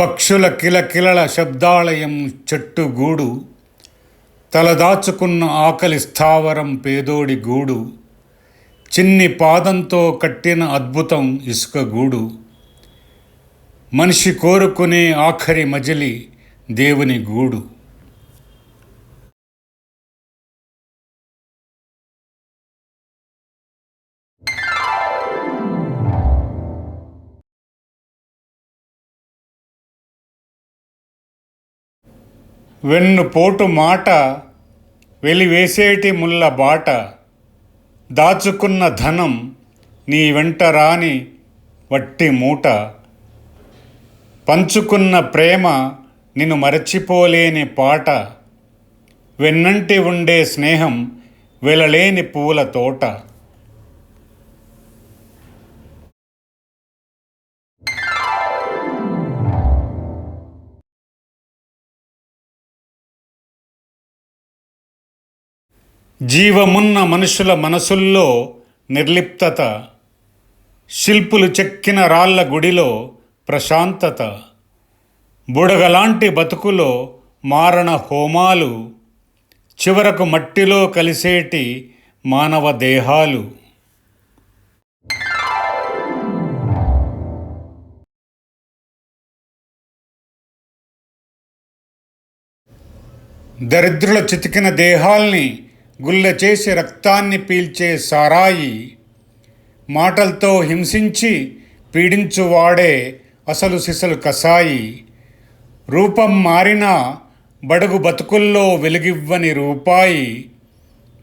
పక్షుల కిలకిలల శబ్దాలయం చెట్టు గూడు తలదాచుకున్న ఆకలి స్థావరం పేదోడి గూడు చిన్ని పాదంతో కట్టిన అద్భుతం ఇసుక గూడు మనిషి కోరుకునే ఆఖరి మజిలి దేవుని గూడు. వెన్ను పోటు మాట వెలివేసేటి ముల్ల బాట. దాచుకున్న ధనం నీ వెంట రాని వట్టి మూట. పంచుకున్న ప్రేమ నిన్ను మరచిపోలేని పాట. వెన్నంటి ఉండే స్నేహం వెలలేని పూల తోట. జీవమున్న మనుషుల మనసుల్లో నిర్లిప్తత శిల్పులు చెక్కిన రాళ్ళ గుడిలో ప్రశాంతత బుడగలాంటి బతుకులో మారణ హోమాలు చివరకు మట్టిలో కలిసేటి మానవ దేహాలు. దరిద్రుల చితికిన దేహాల్ని గుల్ల చేసి రక్తాన్ని పీల్చే సారాయి మాటలతో హింసించి పీడించువాడే అసలు సిసలు కసాయి. రూపం మారినా బడుగు బతుకుల్లో వెలుగివ్వని రూపాయి.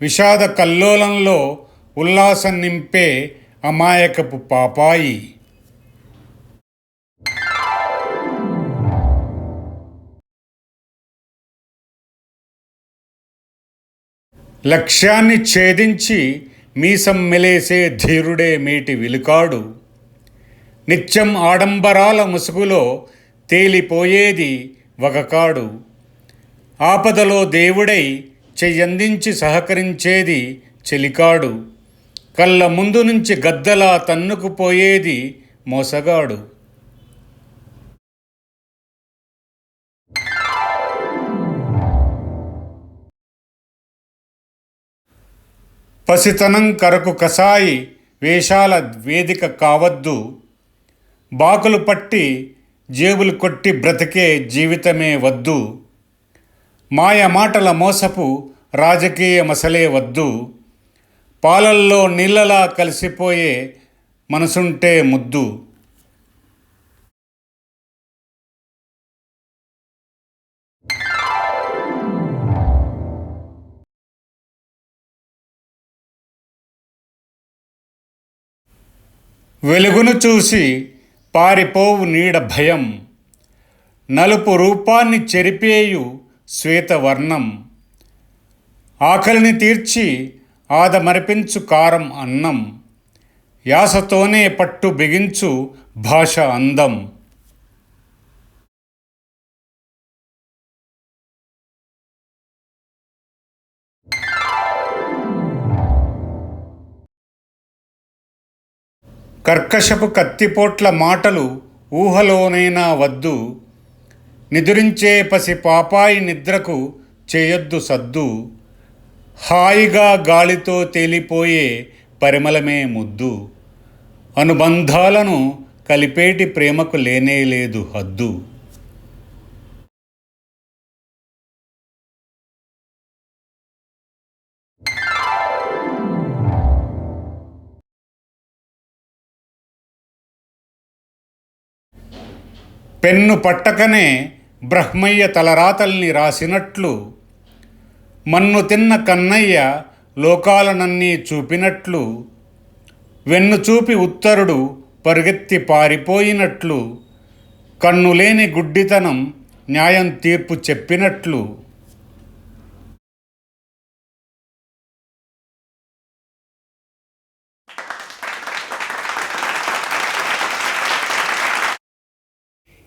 విషాద కల్లోలంలో ఉల్లాసం నింపే అమాయకపు పాపాయి. లక్ష్యాన్ని ఛేదించి మీసం మెలేసే ధీరుడే మేటి విలుకాడు. నిత్యం ఆడంబరాల ముసుగులో తేలిపోయేది వగకాడు. ఆపదలో దేవుడై చెయ్యందించి సహకరించేది చెలికాడు. కళ్ళ ముందు నుంచి గద్దలా తన్నుకుపోయేది మోసగాడు. పసితనం కరకు కసాయి వేషాల వేదిక కావద్దు. బాకులు పట్టి జేబులు కొట్టి బ్రతికే జీవితమే వద్దు. మాయ మాటల మోసపు రాజకీయ మసలే వద్దు. పాలల్లో నీళ్ళలా కలిసిపోయే మనసుంటే ముద్దు. వెలుగును చూసి పారిపోవు నీడ భయం. నలుపు రూపాన్ని చెరిపేయు శ్వేతవర్ణం. ఆకలిని తీర్చి ఆదమరిపించు కారం అన్నం. యాసతోనే పట్టు బిగించు భాష అందం. కర్కశపు కత్తిపోట్ల మాటలు ఊహలోనైనా వద్దు. నిదురించే పసి పాపాయి నిద్రకు చేయొద్దు సద్దు. హాయిగా గాలితో తేలిపోయే పరిమళమే ముద్దు. అనుబంధాలను కలిపేటి ప్రేమకు లేనే లేదు హద్దు. పెన్ను పట్టకనే బ్రహ్మయ్య తలరాతల్ని రాసినట్లు మన్ను తిన్న కన్నయ్య లోకాలనన్నీ చూపినట్లు వెన్ను చూపి ఉత్తరుడు పరుగెత్తి పారిపోయినట్లు కన్నులేని గుడ్డితనం న్యాయం తీర్పు చెప్పినట్లు.